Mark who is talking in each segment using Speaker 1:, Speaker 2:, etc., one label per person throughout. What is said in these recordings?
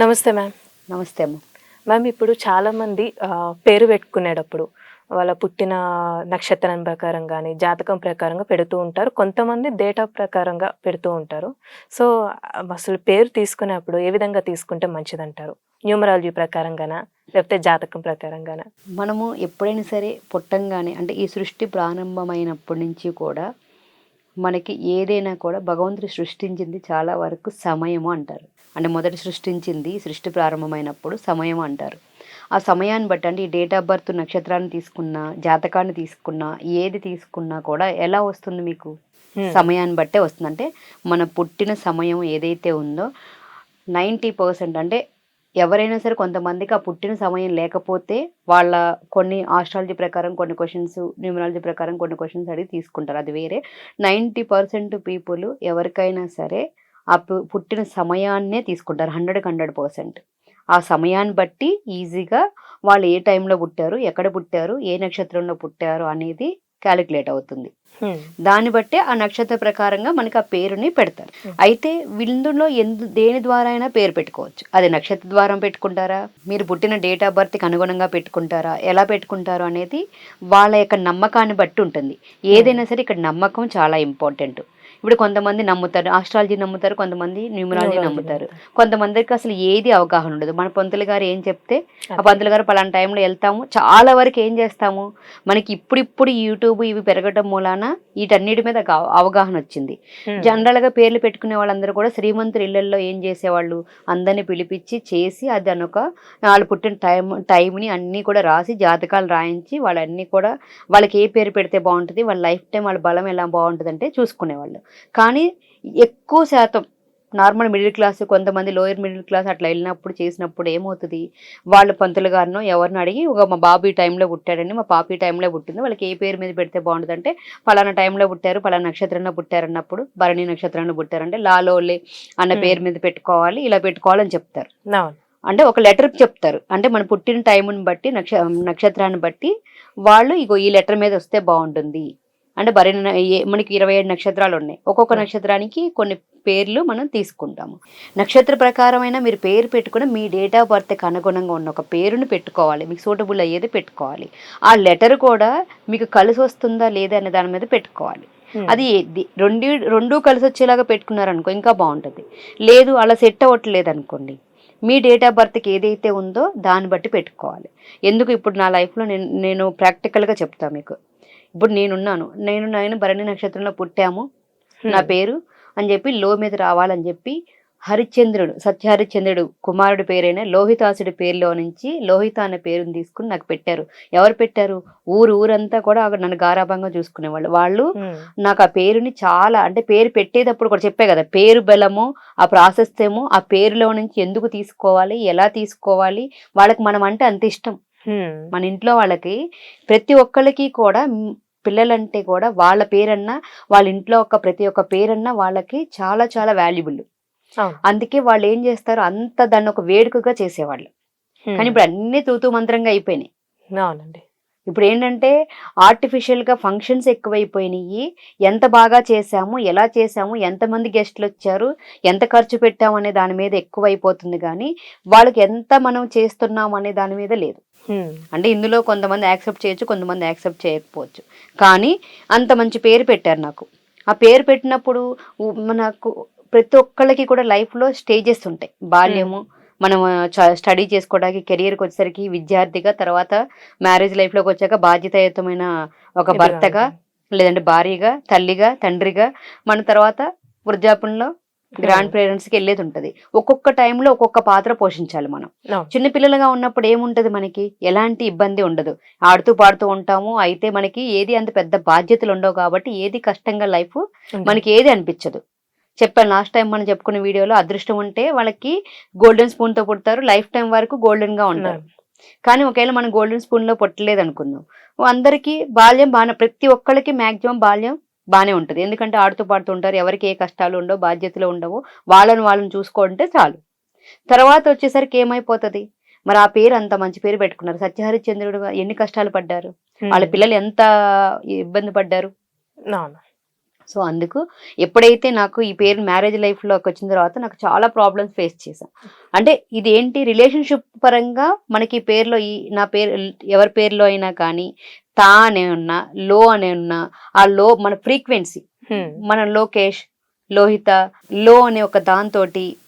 Speaker 1: నమస్తే మ్యామ్.
Speaker 2: నమస్తే అమ్మ.
Speaker 1: మ్యామ్ ఇప్పుడు చాలామంది పేరు పెట్టుకునేటప్పుడు వాళ్ళ పుట్టిన నక్షత్రం ప్రకారం కానీ జాతకం ప్రకారంగా పెడుతూ ఉంటారు. కొంతమంది డేటా ప్రకారంగా పెడుతూ ఉంటారు. సో అసలు పేరు తీసుకునేప్పుడు ఏ విధంగా తీసుకుంటే మంచిదంటారు? న్యూమరాలజీ ప్రకారంగానా లేకపోతే జాతకం ప్రకారంగానా?
Speaker 2: మనము ఎప్పుడైనా సరే పుట్టంగానే అంటే ఈ సృష్టి ప్రారంభమైనప్పటి నుంచి కూడా మనకి ఏదైనా కూడా భగవంతుడు సృష్టించింది చాలా వరకు సమయము అంటారు. అంటే మొదట సృష్టించింది సృష్టి ప్రారంభమైనప్పుడు సమయం అంటారు. ఆ సమయాన్ని బట్టి అంటే ఈ డేట్ ఆఫ్ బర్త్ నక్షత్రాన్ని తీసుకున్నా జాతకాన్ని తీసుకున్నా ఏది తీసుకున్నా కూడా ఎలా వస్తుంది మీకు. సమయాన్ని బట్టే వస్తుంది. అంటే మన పుట్టిన సమయం ఏదైతే ఉందో నైంటీ పర్సెంట్ అంటే ఎవరైనా సరే కొంతమందికి ఆ పుట్టిన సమయం లేకపోతే వాళ్ళ కొన్ని ఆస్ట్రాలజీ ప్రకారం కొన్ని క్వశ్చన్స్ న్యూమరాలజీ ప్రకారం కొన్ని క్వశ్చన్స్ అడిగి తీసుకుంటారు. అది వేరే. నైంటీ పర్సెంట్ పీపుల్ ఎవరికైనా సరే ఆ పు- పుట్టిన సమయాన్నే తీసుకుంటారు. హండ్రెడ్కి హండ్రెడ్ పర్సెంట్ ఆ సమయాన్ని బట్టి ఈజీగా వాళ్ళు ఏ టైంలో పుట్టారు ఎక్కడ పుట్టారు ఏ నక్షత్రంలో పుట్టారు అనేది క్యాలిక్యులేట్ అవుతుంది. దాన్ని బట్టే ఆ నక్షత్ర ప్రకారంగా మనకి ఆ పేరుని పెడతారు. అయితే ఇందులో ఎందు దేని ద్వారా అయినా పేరు పెట్టుకోవచ్చు. అది నక్షత్ర ద్వారా పెట్టుకుంటారా? మీరు పుట్టిన డేట్ ఆఫ్ బర్త్కి అనుగుణంగా పెట్టుకుంటారా? ఎలా పెట్టుకుంటారు అనేది వాళ్ళ యొక్క నమ్మకాన్ని బట్టి ఉంటుంది. ఏదైనా సరే ఇక్కడ నమ్మకం చాలా ఇంపార్టెంట్. ఇప్పుడు కొంతమంది నమ్ముతారు ఆస్ట్రాలజీ నమ్ముతారు కొంతమంది న్యూమరాలజీ నమ్ముతారు. కొంతమందికి అసలు ఏది అవగాహన ఉండదు మన పంతులు గారు ఏం చెప్తే ఆ. పంతులు గారు పలానా టైంలో వెళ్తాము చాలా వరకు ఏం చేస్తాము మనకి ఇప్పుడిప్పుడు యూట్యూబ్ ఇవి పెరగడం మూలాన వీటన్నిటి మీద అవగాహన వచ్చింది. జనరల్గా పేర్లు పెట్టుకునే వాళ్ళందరూ కూడా శ్రీమంతులు ఇళ్ళలో ఏం చేసేవాళ్ళు అందరిని పిలిపించి చేసి అది అనొక వాళ్ళు పుట్టిన టైం టైంని అన్నీ కూడా రాసి జాతకాలు రాయించి వాళ్ళన్నీ కూడా వాళ్ళకి ఏ పేరు పెడితే బాగుంటుంది వాళ్ళ లైఫ్ టైం వాళ్ళ బలం ఎలా బాగుంటుంది అంటే చూసుకునేవాళ్ళు కానీ ఎక్కువ శాతం నార్మల్ మిడిల్ క్లాస్ కొంతమంది లోయర్ మిడిల్ క్లాస్ అట్లా వెళ్ళినప్పుడు చేసినప్పుడు ఏమవుతుంది? వాళ్ళ పంతులు గారినో ఎవరిని అడిగి ఒక మా బాబు ఈ టైంలో పుట్టాడండి మా పాప ఈ టైంలో పుట్టింది. వాళ్ళకి ఏ పేరు మీద పెడితే బాగుంటుంది అంటే పలానా టైంలో పుట్టారు పలానా నక్షత్రంలో పుట్టారన్నప్పుడు భరణి నక్షత్రంలో పుట్టారంటే లాలోలే అన్న. పేరు మీద పెట్టుకోవాలి ఇలా పెట్టుకోవాలని చెప్తారు. అంటే ఒక లెటర్ చెప్తారు. అంటే మన పుట్టిన టైంని బట్టి నక్ష నక్షత్రాన్ని బట్టి వాళ్ళు ఇగో ఈ లెటర్ మీద వస్తే బాగుంటుంది. అంటే ఏ- మనకి ఇరవై ఏడు నక్షత్రాలు ఉన్నాయి. ఒక్కొక్క. నక్షత్రానికి కొన్ని పేర్లు మనం తీసుకుంటాము. నక్షత్ర ప్రకారమైన మీరు పేరు పెట్టుకుని మీ డేట్ ఆఫ్ బర్త్కి అనుగుణంగా ఉన్న ఒక పేరుని పెట్టుకోవాలి. మీకు సూటబుల్ అయ్యేది పెట్టుకోవాలి. ఆ లెటర్ కూడా మీకు కలిసి వస్తుందా లేదా అనే దాని మీద పెట్టుకోవాలి. అది రెండు రెండు కలిసి వచ్చేలాగా పెట్టుకున్నారనుకో ఇంకా బాగుంటుంది. లేదు అలా సెట్ అవ్వట్లేదు అనుకోండి. మీ డేట్ ఆఫ్ బర్త్కి ఏదైతే ఉందో దాన్ని బట్టి పెట్టుకోవాలి. ఎందుకు ఇప్పుడు నా లైఫ్లో నేను నేను ప్రాక్టికల్గా చెప్తాను మీకు. ఇప్పుడు నేనున్నాను నేను నేను భరణి నక్షత్రంలో పుట్టాము నా. పేరు అని చెప్పి లో మీద రావాలని చెప్పి హరిశ్చంద్రుడు సత్యహరిశ్చంద్రుడు కుమారుడి పేరైన లోహితాసుడి పేరులో నుంచి లోహిత అనే పేరుని తీసుకుని నాకు పెట్టారు ఎవరు పెట్టారు ఊరు ఊరంతా కూడా అక్కడ నన్ను గారాభంగా చూసుకునేవాళ్ళు వాళ్ళు. నాకు ఆ పేరుని చాలా అంటే పేరు పెట్టేటప్పుడు కూడా చెప్పే కదా పేరు బలము ఆ ప్రాసెస్ ఏమో ఆ పేరులో నుంచి ఎందుకు తీసుకోవాలి ఎలా తీసుకోవాలి వాళ్ళకి మనం అంటే అంత ఇష్టం. మన ఇంట్లో వాళ్ళకి ప్రతి ఒక్కళ్ళకి కూడా పిల్లలంటే కూడా వాళ్ళ పేరన్నా వాళ్ళ ఇంట్లో ఒక ప్రతి ఒక్క పేరన్నా వాళ్ళకి చాలా చాలా వాల్యుబుల్ అందుకే వాళ్ళు ఏం చేస్తారు? అంత దాన్ని ఒక వేడుకగా చేసేవాళ్ళు. కానీ ఇప్పుడు అన్ని తూతూ మంత్రంగా అయిపోయినాయి.
Speaker 1: అవునండి.
Speaker 2: ఇప్పుడు ఏంటంటే ఆర్టిఫిషియల్గా ఫంక్షన్స్ ఎక్కువైపోయినాయి. ఎంత బాగా చేశాము ఎలా చేశాము ఎంతమంది గెస్ట్లు వచ్చారు ఎంత ఖర్చు పెట్టాము అనే దాని మీద ఎక్కువైపోతుంది కానీ వాళ్ళకి ఎంత మనం చేస్తున్నాం అనే దాని మీద లేదు. అంటే ఇందులో కొంతమంది యాక్సెప్ట్ చేయొచ్చు కొంతమంది యాక్సెప్ట్ చేయకపోవచ్చు. కానీ అంత మంచి పేరు పెట్టారు నాకు. ఆ పేరు పెట్టినప్పుడు మనకు ప్రతి ఒక్కళ్ళకి కూడా లైఫ్లో స్టేజెస్ ఉంటాయి. బాల్యము మనం స్టడీ చేసుకోవడానికి కెరియర్కి వచ్చేసరికి విద్యార్థిగా తర్వాత మ్యారేజ్ లైఫ్లోకి వచ్చాక బాధ్యతాయుతమైన ఒక భర్తగా. లేదంటే భార్యగా తల్లిగా తండ్రిగా మన తర్వాత వృద్ధాపంలో గ్రాండ్ పేరెంట్స్కి వెళ్ళేది ఉంటుంది. ఒక్కొక్క టైంలో ఒక్కొక్క పాత్ర పోషించాలి మనం. చిన్నపిల్లలుగా ఉన్నప్పుడు ఏముంటది మనకి? ఎలాంటి ఇబ్బంది ఉండదు. ఆడుతూ పాడుతూ ఉంటాము. అయితే మనకి ఏది అంత పెద్ద బాధ్యతలు ఉండవు కాబట్టి ఏది కష్టంగా లైఫ్. మనకి ఏది అనిపించదు. చెప్పాను లాస్ట్ టైం మనం చెప్పుకున్న వీడియోలో అదృష్టం ఉంటే వాళ్ళకి గోల్డెన్ స్పూన్తో పుడతారు లైఫ్ టైం వరకు గోల్డెన్గా ఉంటారు. కానీ ఒకవేళ మనం గోల్డెన్ స్పూన్లో పుట్టలేదు అనుకుందాం అందరికీ బాల్యం బాగా ప్రతి ఒక్కళ్ళకి మాక్సిమం బాల్యం బాగానే ఉంటుంది. ఎందుకంటే ఆడుతూ పాడుతూ ఉంటారు ఎవరికి ఏ కష్టాలు ఉండవు బాధ్యతలు ఉండవు వాళ్ళని వాళ్ళని చూసుకుంటే చాలు. తర్వాత వచ్చేసరికి ఏమైపోతుంది? మరి ఆ పేరు అంత మంచి పేరు పెట్టుకున్నారు. సత్యహరిశ్చంద్రుడు ఎన్ని కష్టాలు పడ్డారు. వాళ్ళ పిల్లలు ఎంత ఇబ్బంది పడ్డారు? సో అందుకు ఎప్పుడైతే నాకు ఈ పేరు మ్యారేజ్ లైఫ్లోకి వచ్చిన తర్వాత నాకు చాలా ప్రాబ్లమ్స్ ఫేస్ చేశాను అంటే ఇది ఏంటి రిలేషన్షిప్ పరంగా మనకి ఈ పేరులో ఈ నా పేరు ఎవరి పేరులో అయినా కానీ తా అనే ఉన్నా లో అనే ఉన్నా ఆ లో మన ఫ్రీక్వెన్సీ. మన లోకేష్ లోహిత లో అనే ఒక దాంతోటి
Speaker 1: హ్మ్.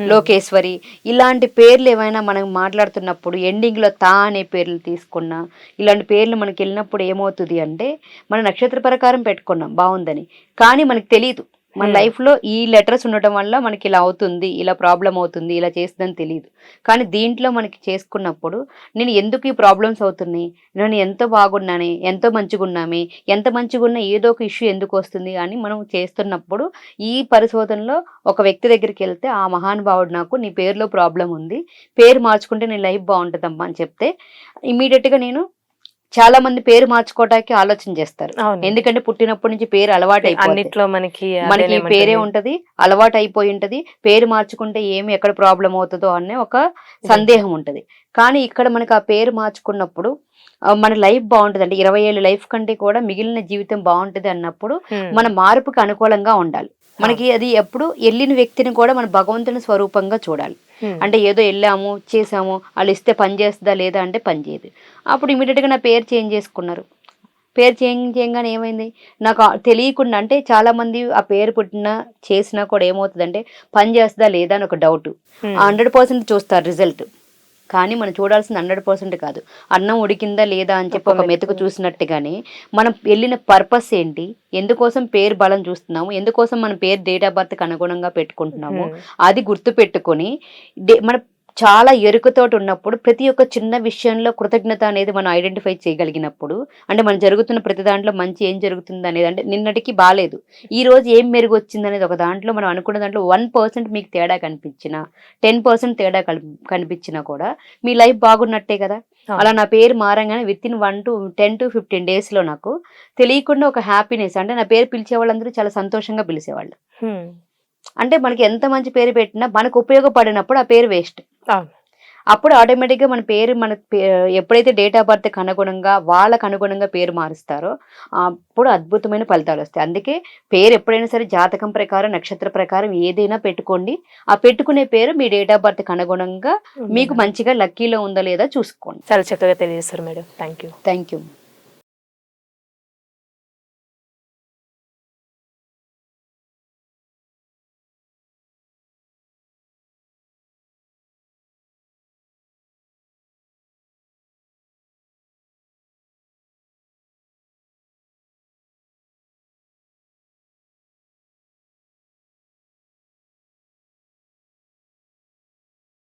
Speaker 1: Hmm.
Speaker 2: లోకేశ్వరి ఇలాంటి పేర్లు ఏమైనా మనం మాట్లాడుతున్నప్పుడు ఎండింగ్లో తా అనే పేర్లు తీసుకున్నా ఇలాంటి పేర్లు మనకి వెళ్ళినప్పుడు ఏమవుతుంది అంటే మన నక్షత్ర ప్రకారం పెట్టుకున్నాం బాగుందని కానీ మనకు తెలియదు మన
Speaker 1: Hmm.
Speaker 2: లైఫ్లో ఈ లెటర్స్ ఉండటం వల్ల మనకి ఇలా అవుతుంది ఇలా ప్రాబ్లం అవుతుంది ఇలా చేస్తుందని తెలియదు కానీ దీంట్లో మనకి చేసుకున్నప్పుడు నేను ఎందుకు ఈ ప్రాబ్లమ్స్ అవుతున్నాయి? నేను ఎంతో బాగున్నానే? ఎంతో మంచిగా ఉన్నామే ఎంత మంచిగా ఉన్నా ఏదో ఒక ఇష్యూ ఎందుకు వస్తుంది అని మనం చేస్తున్నప్పుడు ఈ పరిశోధనలో ఒక వ్యక్తి దగ్గరికి వెళ్తే ఆ మహానుభావుడు నాకు నీ పేరులో ప్రాబ్లం ఉంది. పేరు మార్చుకుంటే నీ లైఫ్ బాగుంటుందమ్మా అని చెప్తే ఇమీడియట్గా నేను చాలా మంది పేరు మార్చుకోవడానికి ఆలోచన చేస్తారు. ఎందుకంటే పుట్టినప్పటి నుంచి పేరు అలవాటు
Speaker 1: అన్నిట్లో మనకి
Speaker 2: మనకి. పేరే ఉంటది. అలవాటు అయిపోయి ఉంటది. పేరు మార్చుకుంటే ఏమి ఎక్కడ ప్రాబ్లం అవుతుందో అనే ఒక సందేహం ఉంటది. కానీ ఇక్కడ మనకి ఆ పేరు మార్చుకున్నప్పుడు మన లైఫ్ బాగుంటది. అంటే ఇరవై ఏళ్ళ లైఫ్ కంటే కూడా మిగిలిన జీవితం బాగుంటది అన్నప్పుడు. మన మార్పుకి అనుకూలంగా ఉండాలి. మనకి అది ఎప్పుడు వెళ్ళిన వ్యక్తిని కూడా మన భగవంతుని స్వరూపంగా చూడాలి. అంటే ఏదో వెళ్ళాము చేసాము వాళ్ళు ఇస్తే పని చేస్తుందా లేదా అంటే పని చేయదు. అప్పుడు ఇమీడియట్గా నా పేరు చేంజ్ చేసుకున్నారు. పేరు చేంజ్ చేయగానే ఏమైంది? నాకు తెలియకుండా అంటే చాలా మంది ఆ పేరు పుట్టినా చేసినా కూడా ఏమవుతుందంటే పని చేస్తుందా లేదా అని ఒక డౌట్. హండ్రెడ్ పర్సెంట్ చూస్తారు రిజల్ట్ కానీ మనం చూడాల్సింది హండ్రెడ్ పర్సెంట్ కాదు అన్నం ఉడికిందా లేదా అని చెప్పి
Speaker 1: ఒక
Speaker 2: మెతుకు. చూసినట్టుగానే మనం వెళ్ళిన పర్పస్ ఏంటి ఎందుకోసం పేరు బలం చూస్తున్నాము ఎందుకోసం మన పేరు డేట్ ఆఫ్ బర్త్కి అనుగుణంగా పెట్టుకుంటున్నాము. అది గుర్తు పెట్టుకొని డే- మన చాలా ఎరుకతోటి ఉన్నప్పుడు ప్రతి ఒక్క చిన్న విషయంలో కృతజ్ఞత అనేది మనం ఐడెంటిఫై చేయగలిగినప్పుడు అంటే మనం జరుగుతున్న ప్రతి దాంట్లో మంచి ఏం జరుగుతుంది అనేది అంటే నిన్నటికి బాగాలేదు ఈ రోజు ఏం మెరుగు వచ్చింది అనేది ఒక దాంట్లో మనం అనుకున్న దాంట్లో వన్ పర్సెంట్ మీకు తేడా కనిపించిన టెన్ పర్సెంట్ తేడా కనిపించినా కూడా మీ లైఫ్ బాగున్నట్టే కదా. అలా నా పేరు మారంగానే within one to ten to fifteen డేస్లో నాకు తెలియకుండా ఒక హ్యాపీనెస్ అంటే నా పేరు పిలిచే వాళ్ళందరూ చాలా సంతోషంగా పిలిచేవాళ్ళు. అంటే మనకి ఎంత మంచి పేరు పెట్టినా మనకు ఉపయోగపడినప్పుడు ఆ పేరు వేస్ట్
Speaker 1: అవును.
Speaker 2: అప్పుడు ఆటోమేటిక్గా మన పేరు మన ఎప్పుడైతే డేట్ ఆఫ్ బర్త్కి అనుగుణంగా వాళ్ళకు అనుగుణంగా పేరు మారుస్తారో అప్పుడు అద్భుతమైన ఫలితాలు వస్తాయి. అందుకే పేరు ఎప్పుడైనా సరే జాతకం ప్రకారం నక్షత్ర ప్రకారం ఏదైనా పెట్టుకోండి. ఆ పెట్టుకునే పేరు మీ డేట్ ఆఫ్ బర్త్కి అనుగుణంగా మీకు మంచిగా లక్కీలో ఉందా లేదా చూసుకోండి.
Speaker 1: చాలా చక్కగా తెలియజేస్తారు madam. Thank you
Speaker 2: thank you